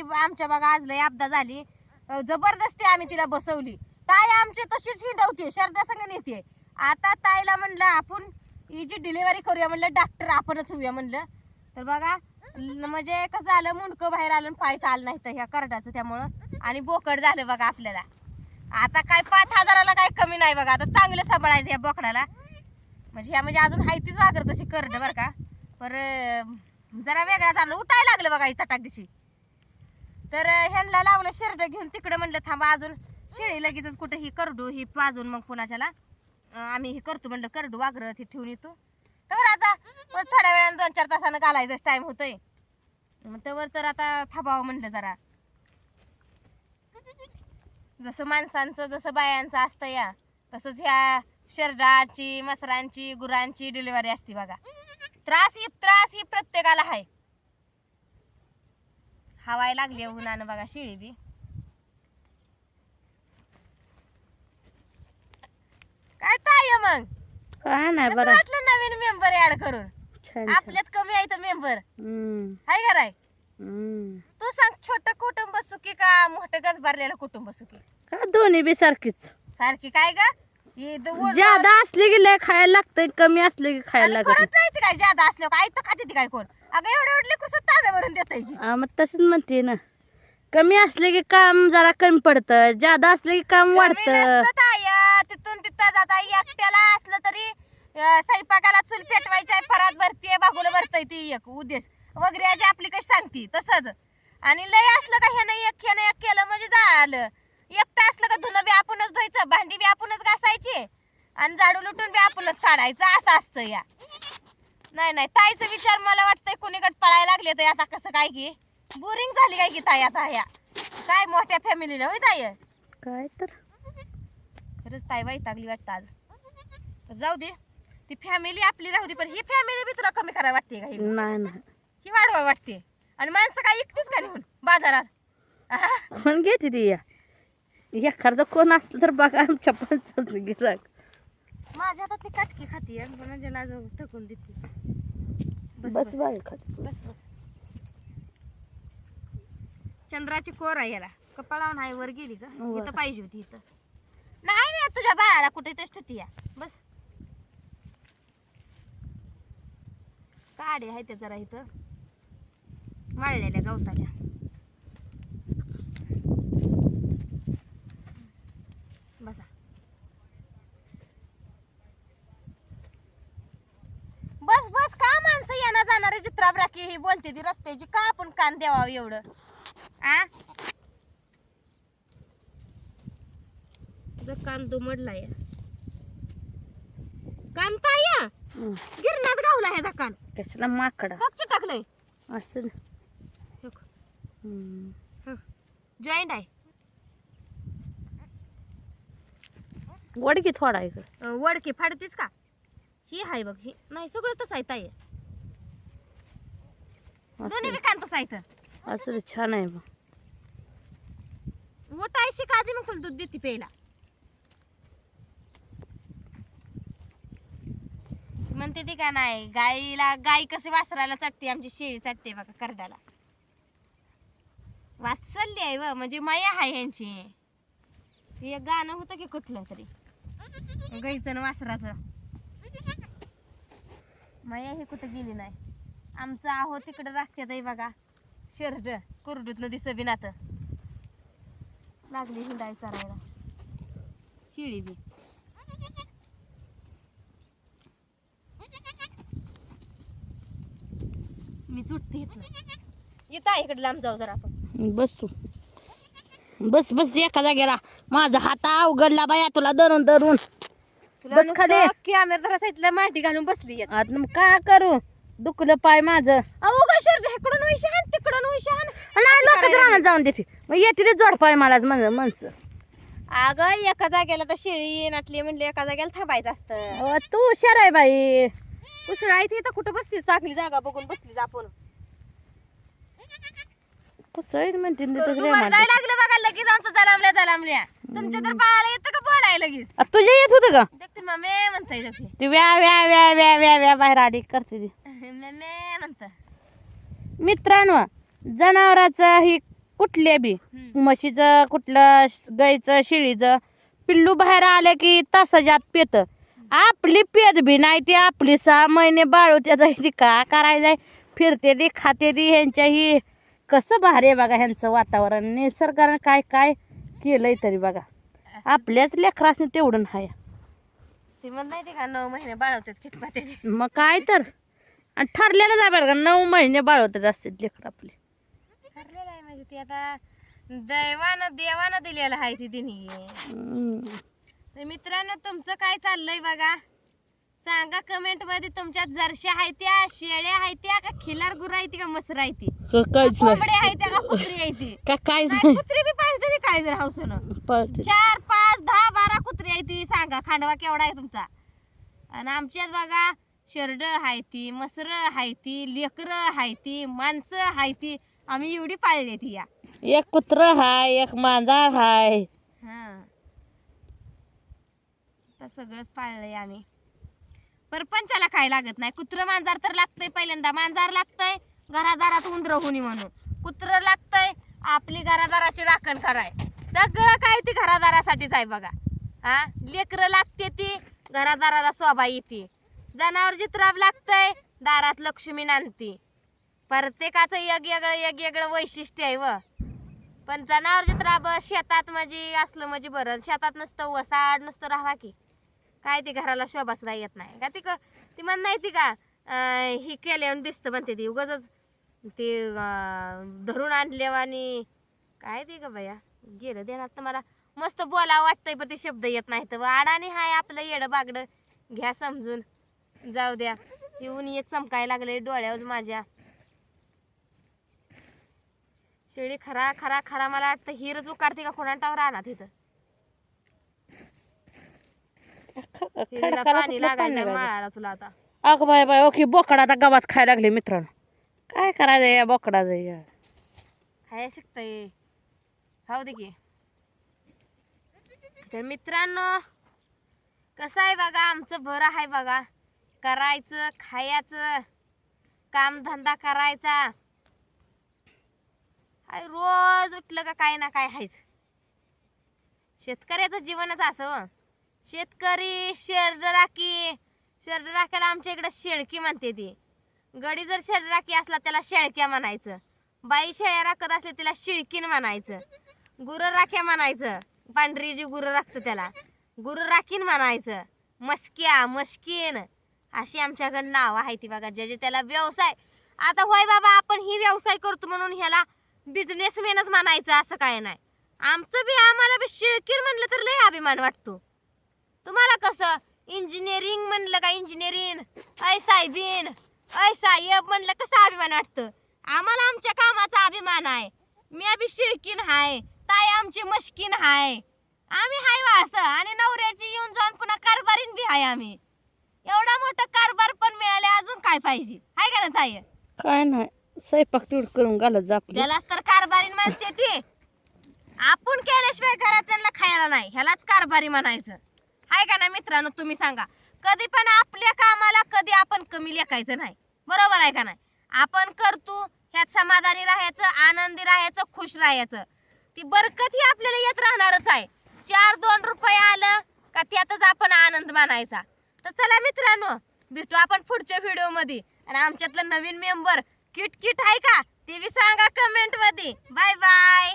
ती आमच्या बघा आज लय अपदा झाली. जबरदस्ती आम्ही तिला बसवली. ताई आमची तशीच हिंडवते शर्टा संग नेते आता ताईला म्हणलं आपण ही जी डिलिव्हरी करूया म्हणलं डॉक्टर आपणच होऊया म्हणलं. तर बघा म्हणजे कसं झालं मुंडकं बाहेर आलं पाय चाल नाही तर ह्या करडाचं त्यामुळं. आणि बोकड झालं बघा आपल्याला. आता काय पाच हजाराला काय कमी नाही बघा आता चांगलं सांभाळायचं या बोकडाला. म्हणजे ह्या म्हणजे अजून हायतीच वागर तशी करड बरं का. पर जरा वेगळा चाललं उठायला लागलं बघा ही चटाक दिशी. तर ह्यांना लावलं शिरड घेऊन तिकडे म्हणलं थांबा अजून शेळी लगेचच कुठं ही करडू ही पाजून मग कुणाच्याला. आम्ही हे करतो म्हणलं करडू वागरत हे ठेवून येतो. तर आता थोड्या वेळानं दोन चार तासानं घालायचाच टाइम होतोय. मग तर आता थांबावं म्हणलं जरा. जसं माणसांचं जसं बायांचं असतं या तसंच ह्या शर्टाची मसरांची गुरांची डिलिव्हरी असते बघा. त्रास ही त्रास ही प्रत्येकाला आहे. हवाय लागली आहे उन्हानं बघा शिळी बी. काय ताय मग? काय नाही कसं बरं. वाटलं नवीन मेंबर ऍड करून? छान छान. आपल्यात कमी आहे तर मेंबर हम्म, हाय का नाही? हम्म. तू सांग छोट कुटुंब सुखी का मोठं गच भरलेलं कुटुंब सुखी? का दोन्ही बी सारखीच? सारखी काय ग? ज्यादा असले की लय खायला लागतंय कमी असले की खायला लागत नाही ती काय जादा असल्यावर काय? तर खाते ती काय कोण? अगं एवढे एवढे लेकरं ताब्या भरून देत की हा, मग तसंच म्हणते ना. कमी असले की काम जरा कमी पडतं ज्यादा असले की काम वाढतं. तिथून तिथं जाता एकट्याला असलं तरी अं, स्वयंपाकाला चूल पेटवायची आहे फरात भरतीये बागुलं भरतय ती एक उद्देश. वगैरे आजी आपली कशी सांगती तसंच. आणि लय असलं का ह्यानं एक ह्यानं एक केलं म्हणजे झालं. एकटं असलं का धुणं बी आपणच धुवायचं भांडी बी आपणच घासायची. आणि झाडू लुटून बी आपणच काढायचं असं असतं या. नाही नाही ताईचा विचार मला वाटतंय कुणीकडे पळायला लागले तर आता कसं काय की? बोरिंग झाली काय की ताई आता ह्या काय मोठ्या फॅमिलीला होय ताई? काय तर. खरंच ताई वैतागली वाटतं आज. तर जाऊ दे ती फॅमिली आपली राहू दे पण ही फॅमिली बी तुला कमी करायला वाटते का ही? नाही नाही. ही वाढवा वाटते. आणि माणसं काय इकतीच का नेऊन बाजारात? आहा. कोण घेते ती या? एखादं कोण असलं तर बघा आमच्या पंचाच गिराक माझ्या हातातली काटकी खाती म्हणजे लाज थकून देते. बस बस चंद्राची कोर आहे याला. कपाळावून आहे वर गेली का वर. इथं पाहिजे होती इथं. नाही नाही तुझ्या बाळाला कुठे तेच ठेवती या. बस. काडे आहे त्या जरा इथं. वाळलेल्या गवताच्या बसा बस बस का माणसं येणार जाणारे राखी ही बोलते ती रस्त्याची का आपण कान द्यावा एवढं? आ? तुझा कान दुमडला या. कान ताया! हं. गिरणात गावला ह्याचा कान. कशाला माकडा? पक्ष टाकलंय. असं हं. जॉईंट आहे. वड की थोडा इकडं. अं, वडके फाडतीच का? ही आहे बघ ही. नाही सगळं तसं आहे ताई. दोन्ही बी तसं आहे तर असं छान आहे बघ ओटायशी का आधी मग तुला दूध देते प्यायला. म्हणते ती का नाही गाईला गाई कसे वासराला चटते आमची शेळी चटते बघा करडाला. वाचल्ली आहे व म्हणजे माया आहे ह्यांची. हे एक गाणं होतं की कुठलं तरी. गाईचं आणि वासराचं. माया हे कुठं गेली नाही. आमचं आहो तिकडं आहे बघा. शेरड कुरडूत नदी सबिनात लागली हिंडाय चरायला. शिळी बी. मी चुटते इथनं येता इकडे लांब जाऊ जरा आपण. बस तू. बस बस एका जागेला माझा हात अवघडला बाया तुला धरून धरून. तुला बस खाली. कॅमेरा माटी घालून बसली येत काय करू? दुखलं पाय माझं. अहो ग शर्ट इकडून विशान तिकडून विशान नाही रानात जाऊन देते मग येते जोड पाय मला माझं माणसं. अगं एका जागेला तर शेळी नाटली म्हणले एका जागेला थांबायचं असतं. अहो, तू हुशार आहे बाई. उसळ आहे ती तर कुठं बसलीस चांगली जागा बघून बसलीस आपण. म्हणते ना. लागलं बघा लगेच आमचं जलामल्या जलामल्या. तुमच्या तर बाळाला येतं का बोलायला लगेच? आ, तुझ्या येत होतं का? देखते मम्मी म्हणताय तशी. ती व्या व्या व्या व्या व्या व्या बाहेर आली करते ती. मम्मी म्हणत मित्रांनो जनावराचं ही कुठल्या बी? हम्म. म्हशीचं कुठलं श- गाईचं शिळीचं पिल्लू बाहेर आलं की तासाच्यात पेत. आपली पेत बी नाही ती आपली सहा महिने बाळवत्या ती का करायचंय? फिरते ती खाते ती ह्यांच्या ही कसं भारी आहे बघा ह्यांचं वातावरण. निसर्गानं काय काय केलंय तरी बघा. आपल्याच लेकरासने तेवढं नाही. ते म्हणत नाही ते का नऊ महिने बाळवतात कितपाते मग काय तर. आणि ठरलेलं जाय बरं का नऊ महिने बाळवतात असते लेकर आपले. ठरलेलं आहे म्हणजे ते आता दैवानं देवानं दिलेलं आहे ती. तर मित्रांनो तुमचं काय चाललंय बघा? सांगा कमेंटमध्ये तुमच्यात जरशा आहे त्या शेळ्या आहे त्या का खिलार गुरं आहे ती का मसर आहे ती? क- काहीच नाही. कोंबड्या आहे त्या का कुत्री आहे ती. का काहीच नाही, नाही. कुत्री बी पाहिजे ती काय जर हौसन पळते. चार पाच दहा बारा कुत्री आहे ती सांगा खांडवा केवढा आहे तुमचा? आणि आमच्यात बघा शेरड आहे ती मसर आहे ती लेकर आहे ती माणसं आहे ती आम्ही एवढी पाळली ती या. एक कुत्र हाय एक मांजार हाय. हा. तर सगळंच पाळलंय आम्ही. परपंचाला काय लागत नाही? कुत्र मांजार तर लागतंय पहिल्यांदा. मांजार लागतंय घरादारात उंदर होणी म्हणून. कुत्र लागतंय आपली घरादाराची राखण कराय. सगळं काय ती घरादारासाठीच आहे बघा. हा? लेकरं लागते ती घरादाराला शोभा येते. जनावर जित्राब लागतंय दारात लक्ष्मी नांदती. प्रत्येकाचं एक वेगळं एक वैशिष्ट्य आहे व. पण जनावर जित्राब शेतात म्हणजे असलं म्हणजे बरं. शेतात नसतं वसाड नसतं राहावा की. काय ते घराला शोभा सुद्धा येत नाही. का ती क- ती म्हण नाही ती का ही केल्यावर दिसतं म्हणते ती. उगाच ते धरून आणल्यावानी काय ते ग बाया? गेलं देणार तर मला. मस्त बोला वाटतंय पण ते शब्द येत नाही तर अडाणी हाय आपलं येडं बागडं. घ्या समजून. जाऊ द्या. येऊन एक चमकाय लागले डोळ्यावर माझ्या. शेळी खरा खरा खरा मला वाटतं हिरच उकारते का कोणा टावर आणा तिथं पाणी लागायचं माळाला तुला आता. अगं बाय बाय ओके बोकडा आता गवात खायला लागले मित्रांनो. काय करायचं या बोकडाचं या? खाया शिकतंय. खाऊ दे की. तर मित्रांनो कसं आहे बघा आमचं बरं आहे बघा. करायचं खायचं कामधंदा करायचा. हाय रोज उठलं का काय ना काय हायच. शेतकऱ्याचं जीवनच असं हो. शेतकरी शेरड राखी शेरड राखायला आमच्या इकडे शेळकी म्हणते ती. गडी जर शरीराकी असला त्याला शेळक्या म्हणायचं. बाई शेळ्या राखत असले तिला शिळकीन म्हणायचं. गुरु राख्या म्हणायचं. पांढरी जी गुरं राखतं त्याला. गुरु राखीन म्हणायचं. मस्क्या मस्किन. अशी आमच्याकडं नाव आहे ती बघा ज्याचे त्याला व्यवसाय. आता होय बाबा आपण ही व्यवसाय करतो म्हणून ह्याला बिझनेसमॅनच म्हणायचं असं काय नाही. आमचं बी आम्हाला बी शिळकीन म्हणलं तर लय अभिमान वाटतो. तुम्हाला कसं? इंजिनिअरिंग म्हणलं का इंजिनिअरिंग ऐ साहेबीन. ऐ साहेब म्हणलं कसं अभिमान वाटतं? आम्हाला आमच्या कामाचा अभिमान आहे. मी बी शिळकीन हाय ताई आमची मशकीन हाय. आम्ही हाय वा असं आणि नवऱ्याची येऊन जाऊन पुन्हा कारभारीन बी हाय आम्ही. एवढा मोठा कारभार पण मिळाले अजून काय पाहिजे? हाय का ना ताई? काय नाही स्वयंपाक तेवढं करून घालत जा आपली. त्यालाच तर कारभारीन म्हणते ती. आपण केल्याशिवाय घरात त्यांना खायला नाही ह्यालाच कारभारी म्हणायचं. हाय का ना मित्रांनो तुम्ही सांगा. कधी पण आपल्या कामाला कधी आपण कमी लेखायचं नाही. बरोबर आहे का नाही? आपण करतो ह्यात समाधानी राहायचं आनंदी राहायचं खुश राहायचं. ती बरकत ही आपल्याला येत राहणारच आहे. चार दोन रुपये आलं का त्यातच आपण आनंद मानायचा. तर चला मित्रांनो भेटू आपण पुढच्या व्हिडिओमध्ये. आणि आमच्यातलं नवीन मेंबर किट किट आहे का? ते बी सांगा कमेंटमध्ये. Bye bye